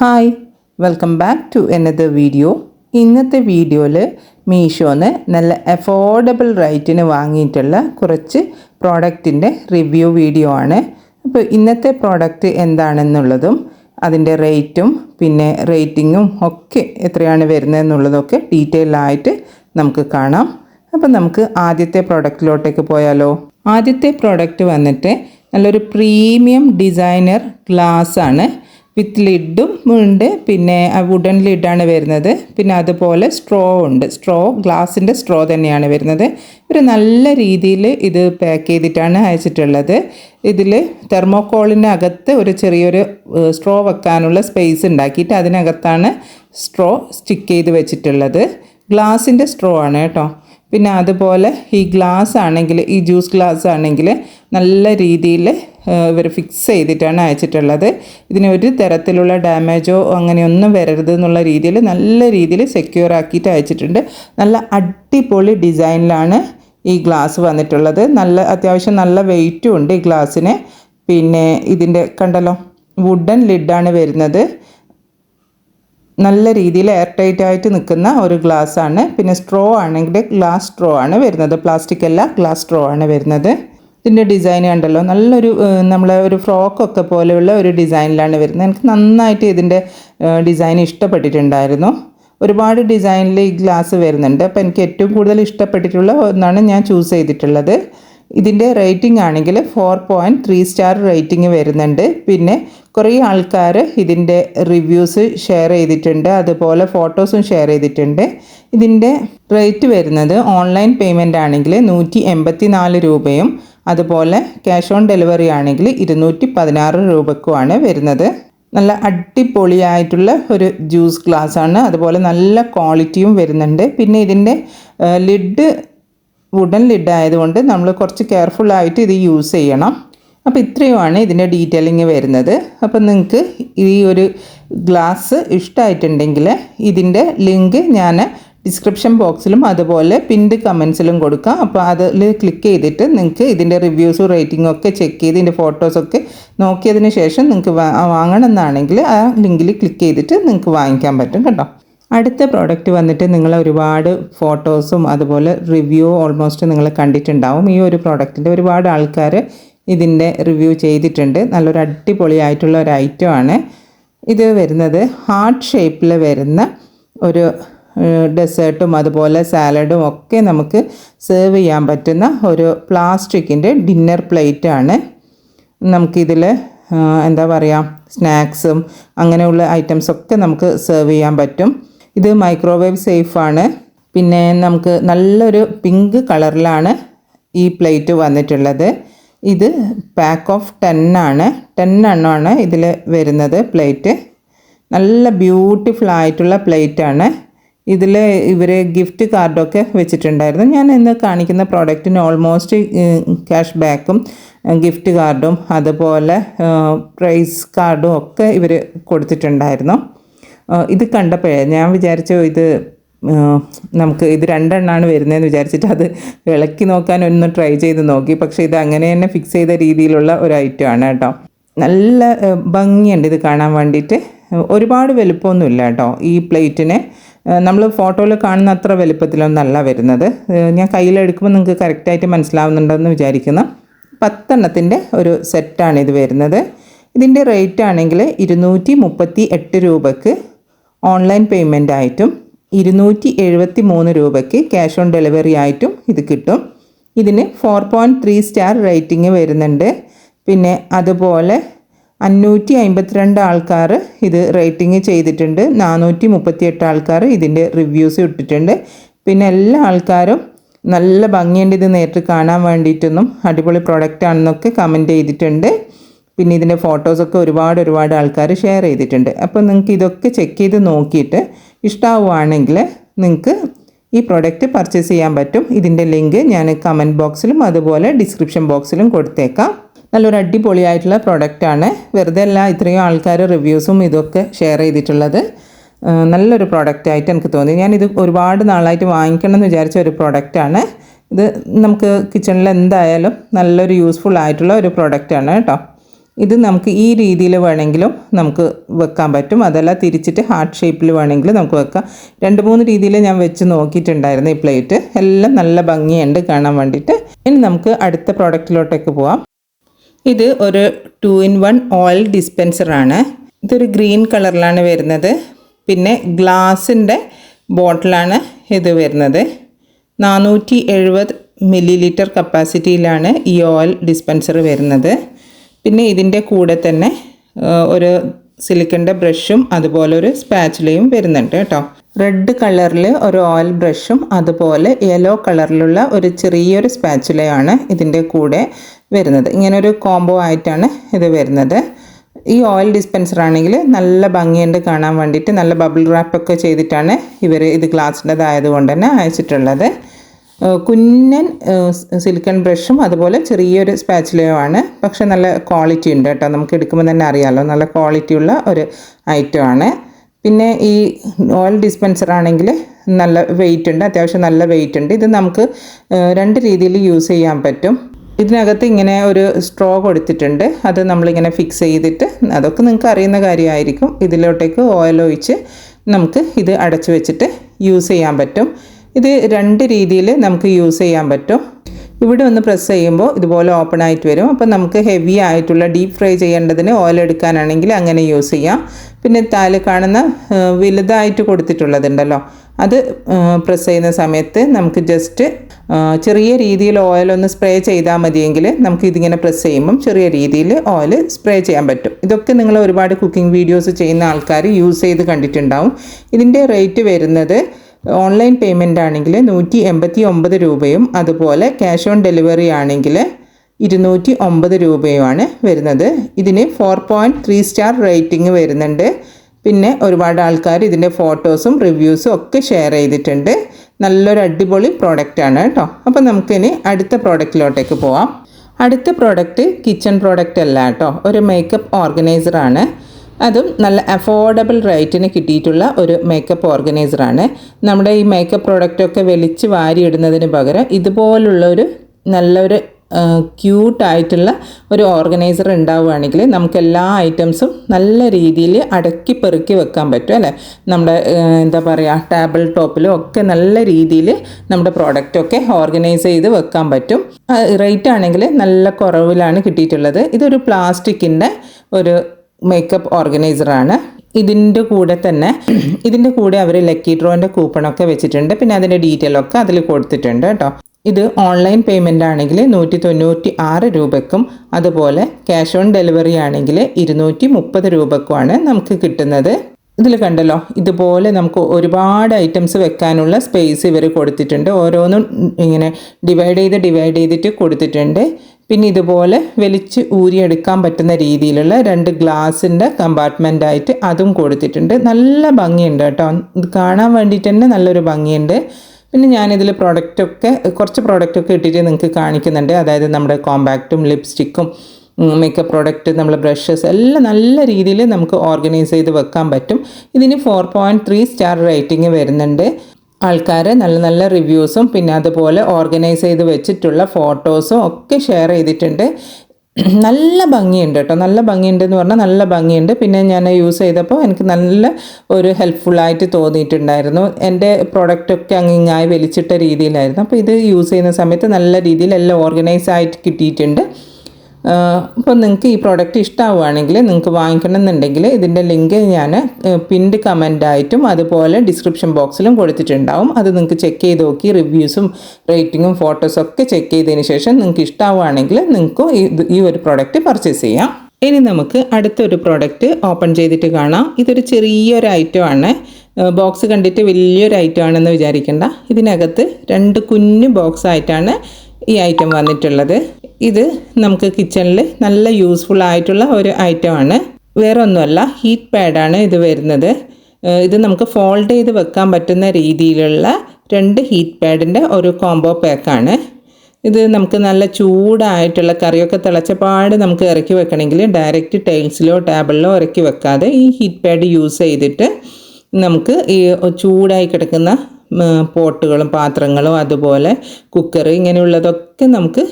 Hi welcome back to എന്നത് video ഇന്നത്തെ വീഡിയോയിൽ മീഷോന്ന് നല്ല അഫോർഡബിൾ റേറ്റിന് വാങ്ങിയിട്ടുള്ള കുറച്ച് പ്രോഡക്റ്റിന്റെ റിവ്യൂ വീഡിയോ ആണ്. അപ്പോൾ ഇന്നത്തെ പ്രോഡക്റ്റ് എന്താണെന്നുള്ളതും അതിന്റെ റേറ്റും പിന്നെ റേറ്റിങ്ങും ഒക്കെ എത്രയാണ് വരുന്നതെന്നുള്ളതൊക്കെ ഡീറ്റെയിൽ ആയിട്ട് നമുക്ക് കാണാം. അപ്പോൾ നമുക്ക് ആദ്യത്തെ പ്രോഡക്റ്റിലോട്ടേക്ക് പോയാലോ? ആദ്യത്തെ പ്രോഡക്റ്റ് വന്നിട്ട് നല്ലൊരു പ്രീമിയം ഡിസൈനർ ഗ്ലാസ് ആണ് വിത്ത് ലിഡും ഉണ്ട്. പിന്നെ വുഡൻ ലിഡാണ് വരുന്നത്. പിന്നെ അതുപോലെ സ്ട്രോ ഉണ്ട്. സ്ട്രോ ഗ്ലാസിന്റെ സ്ട്രോ തന്നെയാണ് വരുന്നത്. ഒരു നല്ല രീതിയിൽ ഇത് പാക്ക് ചെയ്തിട്ടാണ് അയച്ചിട്ടുള്ളത്. ഇതിൽ തെർമോക്കോളിന്റെ അകത്ത് ഒരു ചെറിയൊരു സ്ട്രോ വെക്കാനുള്ള സ്പേസ് ഉണ്ടാക്കിയിട്ട് അതിനകത്താണ് സ്ട്രോ സ്റ്റിക്ക് ചെയ്ത് വെച്ചിട്ടുള്ളത്. ഗ്ലാസിന്റെ സ്ട്രോ ആണ് കേട്ടോ. പിന്നെ അതുപോലെ ഈ ഗ്ലാസ് ആണെങ്കിൽ ഈ ജ്യൂസ് ഗ്ലാസ് ആണെങ്കിൽ നല്ല രീതിയിൽ ഇവർ ഫിക്സ് ചെയ്തിട്ടാണ് അയച്ചിട്ടുള്ളത്. ഇതിന് ഒരു തരത്തിലുള്ള ഡാമേജോ അങ്ങനെയൊന്നും വരരുത് എന്നുള്ള രീതിയിൽ നല്ല രീതിയിൽ സെക്യൂർ ആക്കിയിട്ട് അയച്ചിട്ടുണ്ട്. നല്ല അടിപൊളി ഡിസൈനിലാണ് ഈ ഗ്ലാസ് വന്നിട്ടുള്ളത്. നല്ല അത്യാവശ്യം നല്ല വെയിറ്റും ഉണ്ട് ഈ ഗ്ലാസ്സിന് പിന്നെ ഇതിന്റെ കണ്ടല്ലോ വുഡൻ ലിഡാണ് വരുന്നത്. നല്ല രീതിയിൽ എയർ ടൈറ്റ് ആയിട്ട് നിൽക്കുന്ന ഒരു ഗ്ലാസ് ആണ്. പിന്നെ സ്ട്രോ ആണെങ്കിൽ ഗ്ലാസ് സ്ട്രോ ആണ് വരുന്നത്. പ്ലാസ്റ്റിക് അല്ല ഗ്ലാസ് സ്ട്രോ ആണ് വരുന്നത്. ഇതിന്റെ ഡിസൈൻ കണ്ടല്ലോ. നല്ലൊരു നമ്മളെ ഒരു ഫ്രോക്കൊക്കെ പോലെയുള്ള ഒരു ഡിസൈനിലാണ് വരുന്നത്. എനിക്ക് നന്നായിട്ട് ഇതിന്റെ ഡിസൈൻ ഇഷ്ടപ്പെട്ടിട്ടുണ്ടായിരുന്നു. ഒരുപാട് ഡിസൈനിൽ ഈ ഗ്ലാസ് വരുന്നുണ്ട്. അപ്പോൾ എനിക്ക് ഏറ്റവും കൂടുതൽ ഇഷ്ടപ്പെട്ടിട്ടുള്ള ഒന്നാണ് ഞാൻ ചൂസ് ചെയ്തിട്ടുള്ളത്. ഇതിന്റെ റേറ്റിംഗ് ആണെങ്കിൽ four point three star rating വരുന്നുണ്ട്. പിന്നെ കുറേ ആൾക്കാർ ഇതിന്റെ റിവ്യൂസ് ഷെയർ ചെയ്തിട്ടുണ്ട്. അതുപോലെ ഫോട്ടോസും ഷെയർ ചെയ്തിട്ടുണ്ട്. ഇതിന്റെ റേറ്റ് വരുന്നത് ഓൺലൈൻ പേയ്മെന്റ് ആണെങ്കിൽ നൂറ്റി എൺപത്തി നാല് രൂപയും അതുപോലെ ക്യാഷ് ഓൺ ഡെലിവറി ആണെങ്കിൽ ഇരുന്നൂറ്റി പതിനാറ് രൂപക്കുമാണ് വരുന്നത്. നല്ല അടിപൊളിയായിട്ടുള്ള ഒരു ജ്യൂസ് ഗ്ലാസ് ആണ്. അതുപോലെ നല്ല ക്വാളിറ്റിയും വരുന്നുണ്ട്. പിന്നെ ഇതിന്റെ ലിഡ് വുഡൻ ലിഡ് ആയതുകൊണ്ട് നമ്മൾ കുറച്ച് കെയർഫുള്ളായിട്ട് ഇത് യൂസ് ചെയ്യണം. അപ്പോൾ ഇത്രയുമാണ് ഇതിന്റെ ഡീറ്റെയിലിംഗ് വരുന്നത്. അപ്പോൾ നിങ്ങൾക്ക് ഈ ഒരു ഗ്ലാസ് ഇഷ്ടമായിട്ടുണ്ടെങ്കിൽ ഇതിന്റെ ലിങ്ക് ഞാൻ ഡിസ്ക്രിപ്ഷൻ ബോക്സിലും അതുപോലെ പിൻഡ് കമൻസിലും കൊടുക്കാം അപ്പോൾ അതിൽ ക്ലിക്ക് ചെയ്തിട്ട് നിങ്ങൾക്ക് ഇതിന്റെ റിവ്യൂസും റേറ്റിംഗും ഒക്കെ ചെക്ക് ചെയ്ത് ഇതിന്റെ ഫോട്ടോസൊക്കെ നോക്കിയതിന് ശേഷം നിങ്ങൾക്ക് വാങ്ങണമെന്നാണെങ്കിൽ ആ ലിങ്കിൽ ക്ലിക്ക് ചെയ്തിട്ട് നിങ്ങൾക്ക് വാങ്ങിക്കാൻ പറ്റും കേട്ടോ അടുത്ത പ്രോഡക്റ്റ് വന്നിട്ട് നിങ്ങൾ ഒരുപാട് ഫോട്ടോസും അതുപോലെ റിവ്യൂ ഓൾമോസ്റ്റ് നിങ്ങൾ കണ്ടിട്ടുണ്ടാവും ഈ ഒരു പ്രോഡക്റ്റിന്റെ ഒരുപാട് ആൾക്കാർ ഇതിന്റെ റിവ്യൂ ചെയ്തിട്ടുണ്ട് നല്ലൊരു അടിപൊളിയായിട്ടുള്ള ഒരു ഐറ്റം ആണ് ഇത് വരുന്നത് ഹാർട്ട് ഷേപ്പിൽ വരുന്ന ഒരു ഡെസേർട്ടും അതുപോലെ സാലഡും ഒക്കെ നമുക്ക് സെർവ് ചെയ്യാൻ പറ്റുന്ന ഒരു പ്ലാസ്റ്റിക്കിന്റെ ഡിന്നർ പ്ലേറ്റ് ആണ് നമുക്കിതിൽ എന്താ പറയുക സ്നാക്സും അങ്ങനെയുള്ള ഐറ്റംസൊക്കെ നമുക്ക് സെർവ് ചെയ്യാൻ പറ്റും. ഇത് മൈക്രോവേവ് സേഫാണ് പിന്നെ നമുക്ക് നല്ലൊരു പിങ്ക് കളറിലാണ് ഈ പ്ലേറ്റ് വന്നിട്ടുള്ളത്. ഇത് പാക്ക് ഓഫ് ടെൻ ആണ്. ടെൻ എണ്ണമാണ് ഇതിൽ വരുന്നത് പ്ലേറ്റ്. നല്ല ബ്യൂട്ടിഫുൾ ആയിട്ടുള്ള പ്ലേറ്റാണ്. ഇതിൽ ഇവർ ഗിഫ്റ്റ് കാർഡൊക്കെ വെച്ചിട്ടുണ്ടായിരുന്നു. ഞാൻ ഇന്ന് കാണിക്കുന്ന പ്രോഡക്റ്റിന് ഓൾമോസ്റ്റ് ക്യാഷ് ബാക്കും ഗിഫ്റ്റ് കാർഡും അതുപോലെ പ്രൈസ് കാർഡും ഒക്കെ ഇവർ കൊടുത്തിട്ടുണ്ടായിരുന്നു. ഇത് കണ്ടപ്പോഴേ ഞാൻ വിചാരിച്ചു ഇത് നമുക്ക് ഇത് രണ്ടെണ്ണമാണ് വരുന്നതെന്ന് വിചാരിച്ചിട്ട് അത് ഇളക്കി നോക്കാൻ ഒന്ന് ട്രൈ ചെയ്ത് നോക്കി. പക്ഷേ ഇത് അങ്ങനെ തന്നെ ഫിക്സ് ചെയ്ത രീതിയിലുള്ള ഒരു ഐറ്റം ആണ് കേട്ടോ. നല്ല ഭംഗിയുണ്ട് ഇത് കാണാൻ വേണ്ടിയിട്ട്. ഒരുപാട് വലുപ്പമൊന്നുമില്ല കേട്ടോ ഈ പ്ലേറ്റിന് നമ്മൾ ഫോട്ടോയിൽ കാണുന്ന അത്ര വലിപ്പത്തിലൊന്നല്ല വരുന്നത്. ഞാൻ കയ്യിലെടുക്കുമ്പോൾ നിങ്ങൾക്ക് കറക്റ്റായിട്ട് മനസ്സിലാവുന്നുണ്ടെന്ന് വിചാരിക്കുന്നു. പത്തെണ്ണത്തിന്റെ ഒരു സെറ്റാണ് ഇത് വരുന്നത്. ഇതിന്റെ റേറ്റ് ആണെങ്കിൽ ഇരുന്നൂറ്റി മുപ്പത്തി എട്ട് രൂപക്ക് ഓൺലൈൻ പേയ്മെന്റ് ആയിട്ടും ഇരുന്നൂറ്റി എഴുപത്തി മൂന്ന് രൂപയ്ക്ക് ക്യാഷ് ഓൺ ഡെലിവറി ആയിട്ടും ഇത് കിട്ടും. ഇതിന് four point three star rating വരുന്നുണ്ട്. പിന്നെ അതുപോലെ അഞ്ഞൂറ്റി അമ്പത്തിരണ്ട് ആൾക്കാർ ഇത് റേറ്റിംഗ് ചെയ്തിട്ടുണ്ട്. നാനൂറ്റി മുപ്പത്തിയെട്ട് ആൾക്കാർ ഇതിന്റെ റിവ്യൂസ് ഇട്ടിട്ടുണ്ട്. പിന്നെ എല്ലാ ആൾക്കാരും നല്ല ഭംഗിയുണ്ട് ഇത് നേരിട്ട് കാണാൻ വേണ്ടിയിട്ടൊന്നും. അടിപൊളി പ്രോഡക്റ്റ് ആണെന്നൊക്കെ കമന്റ് ചെയ്തിട്ടുണ്ട്. പിന്നെ ഇതിന്റെ ഫോട്ടോസൊക്കെ ഒരുപാട് ഒരുപാട് ആൾക്കാർ ഷെയർ ചെയ്തിട്ടുണ്ട്. അപ്പോൾ നിങ്ങൾക്ക് ഇതൊക്കെ ചെക്ക് ചെയ്ത് നോക്കിയിട്ട് ഇഷ്ടമാവുകയാണെങ്കിൽ നിങ്ങൾക്ക് ഈ പ്രോഡക്റ്റ് പർച്ചേസ് ചെയ്യാൻ പറ്റും. ഇതിന്റെ ലിങ്ക് ഞാൻ കമന്റ് ബോക്സിലും അതുപോലെ ഡിസ്ക്രിപ്ഷൻ ബോക്സിലും കൊടുത്തേക്കാം. നല്ലൊരു അടിപൊളിയായിട്ടുള്ള പ്രോഡക്റ്റാണ് വെറുതെ അല്ല ഇത്രയും ആൾക്കാർ റിവ്യൂസും ഇതൊക്കെ ഷെയർ ചെയ്തിട്ടുള്ളത്. നല്ലൊരു പ്രോഡക്റ്റായിട്ട് എനിക്ക് തോന്നി. ഞാനിത് ഒരുപാട് നാളായിട്ട് വാങ്ങിക്കണം എന്ന് വിചാരിച്ച ഒരു പ്രോഡക്റ്റാണ് ഇത് നമുക്ക് കിച്ചണിൽ എന്തായാലും നല്ലൊരു യൂസ്ഫുൾ ആയിട്ടുള്ള ഒരു പ്രോഡക്റ്റാണ് കേട്ടോ. ഇത് നമുക്ക് ഈ രീതിയിൽ വേണമെങ്കിലും നമുക്ക് വെക്കാൻ പറ്റും. അതല്ല തിരിച്ചിട്ട് ഹാർട്ട് ഷേപ്പിൽ വേണമെങ്കിൽ നമുക്ക് വെക്കാം. രണ്ട് മൂന്ന് രീതിയിൽ ഞാൻ വെച്ച് നോക്കിയിട്ടുണ്ടായിരുന്നു ഈ പ്ലേറ്റ്. എല്ലാം നല്ല ഭംഗിയുണ്ട് കാണാൻ വേണ്ടിയിട്ട്. ഇനി നമുക്ക് അടുത്ത പ്രോഡക്റ്റിലോട്ടേക്ക് പോവാം. ഇത് ഒരു ടു ഇൻ വൺ ഓയിൽ ഡിസ്പെൻസറാണ്. ഇതൊരു ഗ്രീൻ കളറിലാണ് വരുന്നത്. പിന്നെ ഗ്ലാസിന്റെ ബോട്ടിലാണ് ഇത് വരുന്നത്. നാനൂറ്റി എഴുപത് മില്ലി ലിറ്റർ കപ്പാസിറ്റിയിലാണ് ഈ ഓയിൽ ഡിസ്പെൻസർ വരുന്നത്. പിന്നെ ഇതിന്റെ കൂടെ തന്നെ ഒരു സിലിക്കന്റെ ബ്രഷും അതുപോലെ ഒരു സ്പാച്ചിലയും വരുന്നുണ്ട് കേട്ടോ. റെഡ് കളറിൽ ഒരു ഓയിൽ ബ്രഷും അതുപോലെ യെല്ലോ കളറിലുള്ള ഒരു ചെറിയൊരു സ്പാച്ചുലയാണ് ഇതിന്റെ കൂടെ വരുന്നത്. ഇങ്ങനൊരു കോംബോ ആയിട്ടാണ് ഇത് വരുന്നത്. ഈ ഓയിൽ ഡിസ്പെൻസർ ആണെങ്കിൽ നല്ല ഭംഗിയുണ്ട് കാണാൻ വേണ്ടിയിട്ട് നല്ല ബബിൾ റാപ്പൊക്കെ ചെയ്തിട്ടാണ് ഇവർ ഇത് ഗ്ലാസിന്റെതായത് കൊണ്ട് തന്നെ അയച്ചിട്ടുള്ളത്. കുഞ്ഞൻ സിലിക്കൺ ബ്രഷും അതുപോലെ ചെറിയൊരു സ്പാച്ചിലയുമാണ്. പക്ഷെ നല്ല ക്വാളിറ്റി ഉണ്ട് കേട്ടോ. നമുക്ക് എടുക്കുമ്പോൾ തന്നെ അറിയാമല്ലോ നല്ല ക്വാളിറ്റിയുള്ള ഒരു ഐറ്റം ആണ്. പിന്നെ ഈ ഓയിൽ ഡിസ്പെൻസർ ആണെങ്കിൽ നല്ല വെയിറ്റ് ഉണ്ട്. അത്യാവശ്യം നല്ല വെയിറ്റ് ഉണ്ട്. ഇത് നമുക്ക് രണ്ട് രീതിയിൽ യൂസ് ചെയ്യാൻ പറ്റും. ഇതിനകത്ത് ഇങ്ങനെ ഒരു സ്ട്രോ കൊടുത്തിട്ടുണ്ട്. അത് നമ്മളിങ്ങനെ ഫിക്സ് ചെയ്തിട്ട് അതൊക്കെ നിങ്ങൾക്ക് അറിയുന്ന കാര്യമായിരിക്കും. ഇതിലോട്ടേക്ക് ഓയിൽ ഒഴിച്ച് നമുക്ക് ഇത് അടച്ചു വെച്ചിട്ട് യൂസ് ചെയ്യാൻ പറ്റും. ഇത് രണ്ട് രീതിയിൽ നമുക്ക് യൂസ് ചെയ്യാൻ പറ്റും. ഇവിടെ ഒന്ന് പ്രസ് ചെയ്യുമ്പോൾ ഇതുപോലെ ഓപ്പൺ ആയിട്ട് വരും. അപ്പോൾ നമുക്ക് ഹെവി ആയിട്ടുള്ള ഡീപ്പ് ഫ്രൈ ചെയ്യേണ്ടതിന് ഓയിൽ എടുക്കാനാണെങ്കിൽ അങ്ങനെ യൂസ് ചെയ്യാം. പിന്നെ താൽ കാണുന്ന വലുതായിട്ട് കൊടുത്തിട്ടുള്ളതുണ്ടല്ലോ. അത് പ്രസ് ചെയ്യുന്ന സമയത്ത് നമുക്ക് ജസ്റ്റ് ചെറിയ രീതിയിൽ ഓയിൽ ഒന്ന് സ്പ്രേ ചെയ്താൽ മതിയെങ്കിൽ നമുക്ക് ഇതിങ്ങനെ പ്രസ് ചെയ്യുമ്പം ചെറിയ രീതിയിൽ ഓയിൽ സ്പ്രേ ചെയ്യാൻ പറ്റും. ഇതൊക്കെ നിങ്ങൾ ഒരുപാട് കുക്കിംഗ് വീഡിയോസ് ചെയ്യുന്ന ആൾക്കാർ യൂസ് ചെയ്ത് കണ്ടിട്ടുണ്ടാവും. ഇതിന്റെ റേറ്റ് വരുന്നത് ഓൺലൈൻ പേയ്മെന്റ് ആണെങ്കിൽ നൂറ്റി എൺപത്തി ഒമ്പത് രൂപയും അതുപോലെ ക്യാഷ് ഓൺ ഡെലിവറി ആണെങ്കിൽ ഇരുന്നൂറ്റി ഒമ്പത് രൂപയുമാണ് വരുന്നത്. ഇതിന് four point three star rating വരുന്നുണ്ട്. പിന്നെ ഒരുപാട് ആൾക്കാർ ഇതിന്റെ ഫോട്ടോസും റിവ്യൂസും ഒക്കെ ഷെയർ ചെയ്തിട്ടുണ്ട്. നല്ലൊരു അടിപൊളി പ്രോഡക്റ്റാണ് കേട്ടോ. അപ്പോൾ നമുക്കിനി അടുത്ത പ്രോഡക്റ്റിലോട്ടേക്ക് പോവാം. അടുത്ത പ്രോഡക്റ്റ് കിച്ചൺ പ്രോഡക്റ്റ് അല്ല കേട്ടോ. ഒരു മേക്കപ്പ് ഓർഗനൈസറാണ് അതും നല്ല അഫോർഡബിൾ റേറ്റിന് കിട്ടിയിട്ടുള്ള ഒരു മേക്കപ്പ് ഓർഗനൈസറാണ് നമ്മുടെ ഈ മേക്കപ്പ് പ്രോഡക്റ്റൊക്കെ വലിച്ച് വാരിയിടുന്നതിന് പകരം ഇതുപോലുള്ള ഒരു നല്ലൊരു ക്യൂട്ടായിട്ടുള്ള ഒരു ഓർഗനൈസർ ഉണ്ടാവുകയാണെങ്കിൽ നമുക്ക് എല്ലാ ഐറ്റംസും നല്ല രീതിയിൽ അടക്കി പെറുക്കി വെക്കാൻ പറ്റും അല്ലേ? നമ്മുടെ എന്താ പറയുക ടേബിൾ ടോപ്പിലും ഒക്കെ നല്ല രീതിയിൽ നമ്മുടെ പ്രോഡക്റ്റൊക്കെ ഓർഗനൈസ് ചെയ്ത് വെക്കാൻ പറ്റും. റേറ്റ് ആണെങ്കിൽ നല്ല കുറവിലാണ് കിട്ടിയിട്ടുള്ളത്. ഇതൊരു പ്ലാസ്റ്റിക്കിന്റെ ഒരു മേക്കപ്പ് ഓർഗനൈസറാണ് ഇതിന്റെ കൂടെ തന്നെ ഇതിന്റെ കൂടെ അവർ ലക്കി ഡ്രോന്റെ കൂപ്പണൊക്കെ വെച്ചിട്ടുണ്ട്. പിന്നെ അതിന്റെ ഡീറ്റെയിൽ ഒക്കെ അതിൽ കൊടുത്തിട്ടുണ്ട് കേട്ടോ. ഇത് ഓൺലൈൻ പേയ്മെന്റ് ആണെങ്കിൽ നൂറ്റി തൊണ്ണൂറ്റി ആറ് രൂപയ്ക്കും അതുപോലെ ക്യാഷ് ഓൺ ഡെലിവറി ആണെങ്കിൽ ഇരുന്നൂറ്റി മുപ്പത് രൂപക്കുമാണ് നമുക്ക് കിട്ടുന്നത്. ഇതിൽ കണ്ടല്ലോ ഇതുപോലെ നമുക്ക് ഒരുപാട് ഐറ്റംസ് വെക്കാനുള്ള സ്പേസ് ഇവർ കൊടുത്തിട്ടുണ്ട്. ഓരോന്നും ഇങ്ങനെ ഡിവൈഡ് ചെയ്ത് ഡിവൈഡ് ചെയ്തിട്ട് കൊടുത്തിട്ടുണ്ട്. പിന്നെ ഇതുപോലെ വലിച്ച് ഊരിയെടുക്കാൻ പറ്റുന്ന രീതിയിലുള്ള രണ്ട് ഗ്ലാസിന്റെ കമ്പാർട്ട്മെന്റ് ആയിട്ട് അതും കൊടുത്തിട്ടുണ്ട്. നല്ല ഭംഗിയുണ്ട് കേട്ടോ. ഇത് കാണാൻ വേണ്ടിയിട്ട് തന്നെ നല്ലൊരു ഭംഗിയുണ്ട്. പിന്നെ ഞാനിതിൽ പ്രോഡക്റ്റൊക്കെ കുറച്ച് പ്രോഡക്റ്റൊക്കെ ഇട്ടിട്ട് നിങ്ങൾക്ക് കാണിക്കുന്നുണ്ട്. അതായത് നമ്മുടെ കോമ്പാക്റ്റും ലിപ്സ്റ്റിക്കും മേക്കപ്പ് പ്രോഡക്റ്റ് നമ്മൾ ബ്രഷസ് എല്ലാം നല്ല രീതിയിൽ നമുക്ക് ഓർഗനൈസ് ചെയ്ത് വെക്കാൻ പറ്റും. ഇതിന് four point three star rating വരുന്നുണ്ട്. ആൾക്കാർ നല്ല നല്ല റിവ്യൂസും പിന്നെ അതുപോലെ ഓർഗനൈസ് ചെയ്ത് വെച്ചിട്ടുള്ള ഫോട്ടോസും ഒക്കെ ഷെയർ ചെയ്തിട്ടുണ്ട്. നല്ല ഭംഗിയുണ്ട് കേട്ടോ. നല്ല ഭംഗിയുണ്ട് എന്ന് പറഞ്ഞാൽ നല്ല ഭംഗിയുണ്ട്. പിന്നെ ഞാൻ യൂസ് ചെയ്തപ്പോൾ എനിക്ക് നല്ല ഒരു ഹെൽപ്ഫുള്ളായിട്ട് തോന്നിയിട്ടുണ്ടായിരുന്നു. എന്റെ പ്രോഡക്റ്റൊക്കെ അങ്ങിങ്ങായി വലിച്ചിട്ട രീതിയിലായിരുന്നു. അപ്പോൾ ഇത് യൂസ് ചെയ്യുന്ന സമയത്ത് നല്ല രീതിയിൽ എല്ലാം ഓർഗനൈസ് ആയിട്ട് കിട്ടിയിട്ടുണ്ട്. അപ്പോൾ നിങ്ങൾക്ക് ഈ പ്രോഡക്റ്റ് ഇഷ്ടമാവുകയാണെങ്കിൽ നിങ്ങൾക്ക് വാങ്ങിക്കണം എന്നുണ്ടെങ്കിൽ ഇതിന്റെ ലിങ്ക് ഞാൻ പിൻഡ് കമന്റായിട്ടും അതുപോലെ ഡിസ്ക്രിപ്ഷൻ ബോക്സിലും കൊടുത്തിട്ടുണ്ടാവും. അത് നിങ്ങൾക്ക് ചെക്ക് ചെയ്ത് നോക്കി റിവ്യൂസും റേറ്റിങ്ങും ഫോട്ടോസും ഒക്കെ ചെക്ക് ചെയ്തതിന് ശേഷം നിങ്ങൾക്ക് ഇഷ്ടമാവുകയാണെങ്കിൽ നിങ്ങൾക്ക് ഈ- ഒരു പ്രോഡക്റ്റ് പർച്ചേസ് ചെയ്യാം. ഇനി നമുക്ക് അടുത്തൊരു പ്രോഡക്റ്റ് ഓപ്പൺ ചെയ്തിട്ട് കാണാം. ഇതൊരു ചെറിയൊരു ഐറ്റം ആണ്. ബോക്സ് കണ്ടിട്ട് വലിയൊരു ഐറ്റം ആണെന്ന് വിചാരിക്കേണ്ട. ഇതിനകത്ത് രണ്ട് കുഞ്ഞു ബോക്സ് ആയിട്ടാണ് ഈ ഐറ്റം വന്നിട്ടുള്ളത്. ഇത് നമുക്ക് കിച്ചണിൽ നല്ല യൂസ്ഫുൾ ആയിട്ടുള്ള ഒരു ഐറ്റമാണ് വേറെ ഒന്നുമല്ല ഹീറ്റ് പാഡാണ് ഇത് വരുന്നത്. ഇത് നമുക്ക് ഫോൾഡ് ചെയ്ത് വെക്കാൻ പറ്റുന്ന രീതിയിലുള്ള രണ്ട് ഹീറ്റ് പാഡിന്റെ ഒരു കോംബോ പാക്കാണ് ഇത് നമുക്ക് നല്ല ചൂടായിട്ടുള്ള കറിയൊക്കെ തിളച്ചപാട് നമുക്ക് ഇറക്കി വെക്കണമെങ്കിൽ ഡയറക്റ്റ് ടൈൽസിലോ ടേബിളിലോ ഇറക്കി വെക്കാതെ ഈ ഹീറ്റ് പാഡ് യൂസ് ചെയ്തിട്ട് നമുക്ക് ഈ ചൂടായി കിടക്കുന്ന പോട്ടുകളും പാത്രങ്ങളും അതുപോലെ കുക്കർ ഇങ്ങനെയുള്ളതൊക്കെ നമുക്ക്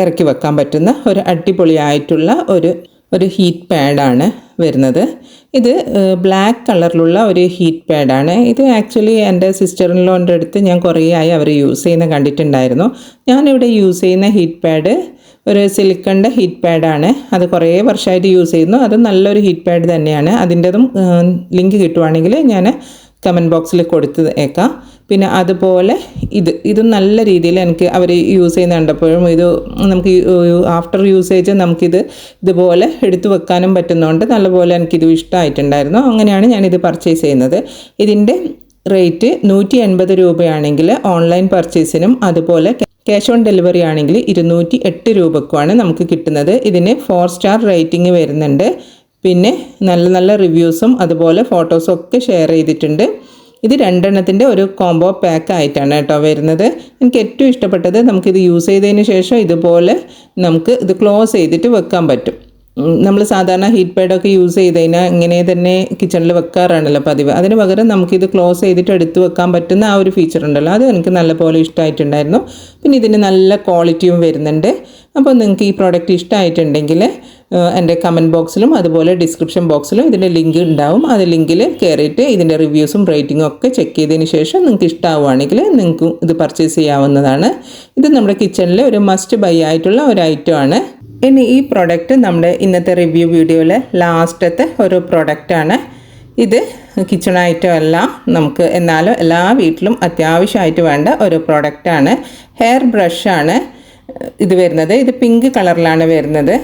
ഇറക്കി വെക്കാൻ പറ്റുന്ന ഒരു അടിപൊളിയായിട്ടുള്ള ഒരു ഒരു ഹീറ്റ് പാഡാണ് വരുന്നത്. ഇത് ബ്ലാക്ക് കളറിലുള്ള ഒരു ഹീറ്റ് പാഡാണ് ഇത് ആക്ച്വലി എന്റെ സിസ്റ്ററിനോന്റെ അടുത്ത് ഞാൻ കുറേ ആയി അവർ യൂസ് ചെയ്യുന്ന കണ്ടിട്ടുണ്ടായിരുന്നു. ഞാനിവിടെ യൂസ് ചെയ്യുന്ന ഹീറ്റ് പാഡ് ഒരു സിലിക്കണിന്റെ ഹീറ്റ് പാഡാണ് അത് കുറേ വർഷമായിട്ട് യൂസ് ചെയ്യുന്നു. അത് നല്ലൊരു ഹീറ്റ് പാഡ് തന്നെയാണ്. അതിന്റെതും ലിങ്ക് കിട്ടുവാണെങ്കിൽ ഞാൻ കമന്റ് ബോക്സിൽ കൊടുത്തേക്കാം പിന്നെ അതുപോലെ ഇത് ഇത് നല്ല രീതിയിൽ എനിക്ക് അവർ യൂസ് ചെയ്യുന്ന കണ്ടപ്പോഴും ഇത് നമുക്ക് ആഫ്റ്റർ യൂസേജ് നമുക്കിത് ഇതുപോലെ എടുത്തു വെക്കാനും പറ്റുന്നതുകൊണ്ട് നല്ലപോലെ എനിക്കിത് ഇഷ്ടമായിട്ടുണ്ടായിരുന്നു അങ്ങനെയാണ് ഞാനിത് പർച്ചേസ് ചെയ്യുന്നത്. ഇതിന്റെ റേറ്റ് നൂറ്റി എൺപത് രൂപയാണെങ്കിൽ ഓൺലൈൻ പർച്ചേസിനും അതുപോലെ ക്യാഷ് ഓൺ ഡെലിവറി ആണെങ്കിൽ ഇരുന്നൂറ്റി എട്ട് രൂപക്കുമാണ് നമുക്ക് കിട്ടുന്നത്. ഇതിന് ഫോർ സ്റ്റാർ റേറ്റിംഗ് വരുന്നുണ്ട്. പിന്നെ നല്ല നല്ല റിവ്യൂസും അതുപോലെ ഫോട്ടോസും ഒക്കെ ഷെയർ ചെയ്തിട്ടുണ്ട്. ഇത് രണ്ടെണ്ണത്തിന്റെ ഒരു കോംബോ പാക്ക് ആയിട്ടാണ് കേട്ടോ വരുന്നത്. എനിക്ക് ഏറ്റവും ഇഷ്ടപ്പെട്ടത് നമുക്കിത് യൂസ് ചെയ്തതിന് ശേഷം ഇതുപോലെ നമുക്ക് ഇത് ക്ലോസ് ചെയ്തിട്ട് വെക്കാൻ പറ്റും. നമ്മൾ സാധാരണ ഹീറ്റ് പാഡൊക്കെ യൂസ് ചെയ്ത് കഴിഞ്ഞാൽ ഇങ്ങനെ തന്നെ കിച്ചണിൽ വെക്കാറാണല്ലോ പതിവ്. അതിന് പകരം നമുക്കിത് ക്ലോസ് ചെയ്തിട്ട് എടുത്ത് വെക്കാൻ പറ്റുന്ന ആ ഒരു ഫീച്ചർ ഉണ്ടല്ലോ. അത് എനിക്ക് നല്ലപോലെ ഇഷ്ടമായിട്ടുണ്ടായിരുന്നു. പിന്നെ ഇതിന് നല്ല ക്വാളിറ്റിയും വരുന്നുണ്ട്. അപ്പോൾ നിങ്ങൾക്ക് ഈ പ്രോഡക്റ്റ് ഇഷ്ടമായിട്ടുണ്ടെങ്കിൽ എന്റെ കമന്റ് ബോക്സിലും അതുപോലെ ഡിസ്ക്രിപ്ഷൻ ബോക്സിലും ഇതിന്റെ ലിങ്ക് ഉണ്ടാവും. അത് ലിങ്കിൽ കയറിയിട്ട് ഇതിന്റെ റിവ്യൂസും റേറ്റിംഗും ഒക്കെ ചെക്ക് ചെയ്തതിന് ശേഷം നിങ്ങൾക്ക് ഇഷ്ടമാവുകയാണെങ്കിൽ നിങ്ങൾക്ക് ഇത് പർച്ചേസ് ചെയ്യാവുന്നതാണ്. ഇത് നമ്മുടെ കിച്ചണിലെ ഒരു മസ്റ്റ് ബൈ ആയിട്ടുള്ള ഒരു ഐറ്റമാണ് ഇനി ഈ പ്രോഡക്റ്റ് നമ്മുടെ ഇന്നത്തെ റിവ്യൂ വീഡിയോയിലെ ലാസ്റ്റത്തെ ഒരു പ്രോഡക്റ്റാണ് ഇത് കിച്ചൺ ഐറ്റം അല്ല. നമുക്ക് എന്നാലും എല്ലാ വീട്ടിലും അത്യാവശ്യമായിട്ട് വേണ്ട ഒരു പ്രോഡക്റ്റാണ് ഹെയർ ബ്രഷാണ് ഇത് വരുന്നത്. ഇത് പിങ്ക് കളറിലാണ് വരുന്നത്.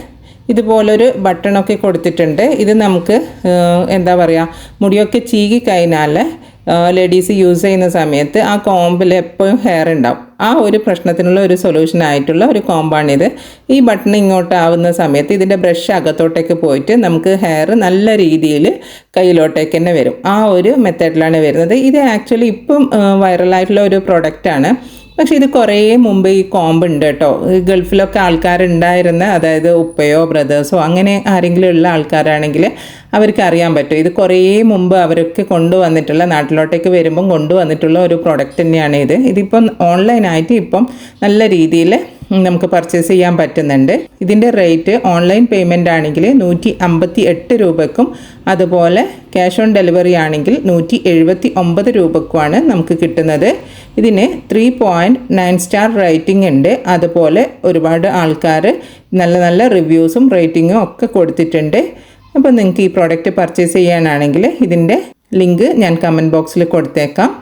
ഇതുപോലൊരു ബട്ടണൊക്കെ കൊടുത്തിട്ടുണ്ട്. ഇത് നമുക്ക് എന്താ പറയുക മുടിയൊക്കെ ചീകി കഴിഞ്ഞാൽ ലേഡീസ് യൂസ് ചെയ്യുന്ന സമയത്ത് ആ കോമ്പിൽ എപ്പോഴും ഹെയർ ഉണ്ടാവും. ആ ഒരു പ്രശ്നത്തിനുള്ള ഒരു സൊല്യൂഷൻ ആയിട്ടുള്ള ഒരു കോമ്പാണിത് ഈ ബട്ടൺ ഇങ്ങോട്ടാവുന്ന സമയത്ത് ഇതിന്റെ ബ്രഷ് അകത്തോട്ടേക്ക് പോയിട്ട് നമുക്ക് ഹെയർ നല്ല രീതിയിൽ കയ്യിലോട്ടേക്ക് തന്നെ വരും. ആ ഒരു മെത്തേഡിലാണ് വരുന്നത്. ഇത് ആക്ച്വലി ഇപ്പം വൈറലായിട്ടുള്ള ഒരു പ്രൊഡക്റ്റാണ് പക്ഷേ ഇത് കുറേ മുമ്പ് ഈ കോമ്പ് ഉണ്ട് കേട്ടോ ഗൾഫിലൊക്കെ ആൾക്കാരുണ്ടായിരുന്ന അതായത് ഉപ്പയോ ബ്രദേഴ്സോ അങ്ങനെ ആരെങ്കിലും ഉള്ള ആൾക്കാരാണെങ്കിൽ അവർക്ക് അറിയാൻ പറ്റും. ഇത് കുറേ മുമ്പ് അവരൊക്കെ കൊണ്ടുവന്നിട്ടുള്ള നാട്ടിലോട്ടേക്ക് വരുമ്പം കൊണ്ടുവന്നിട്ടുള്ള ഒരു പ്രോഡക്റ്റ് തന്നെയാണ് ഇത്. ഇതിപ്പം ഓൺലൈനായിട്ട് ഇപ്പം നല്ല രീതിയിൽ നമുക്ക് പർച്ചേസ് ചെയ്യാൻ പറ്റുന്നുണ്ട്. ഇതിന്റെ റേറ്റ് ഓൺലൈൻ പേയ്മെന്റ് ആണെങ്കിൽ നൂറ്റി അമ്പത്തി എട്ട് രൂപക്കും അതുപോലെ ക്യാഷ് ഓൺ ഡെലിവറി ആണെങ്കിൽ നൂറ്റി എഴുപത്തി ഒമ്പത് രൂപക്കുമാണ് നമുക്ക് കിട്ടുന്നത്. ഇതിന് three point nine star rating ഉണ്ട്. അതുപോലെ ഒരുപാട് ആൾക്കാർ നല്ല നല്ല റിവ്യൂസും റേറ്റിങ്ങും ഒക്കെ കൊടുത്തിട്ടുണ്ട്. അപ്പോൾ നിങ്ങൾക്ക് ഈ പ്രോഡക്റ്റ് പർച്ചേസ് ചെയ്യാനാണെങ്കിൽ ഇതിന്റെ ലിങ്ക് ഞാൻ കമന്റ് ബോക്സിൽ കൊടുത്തേക്കാം.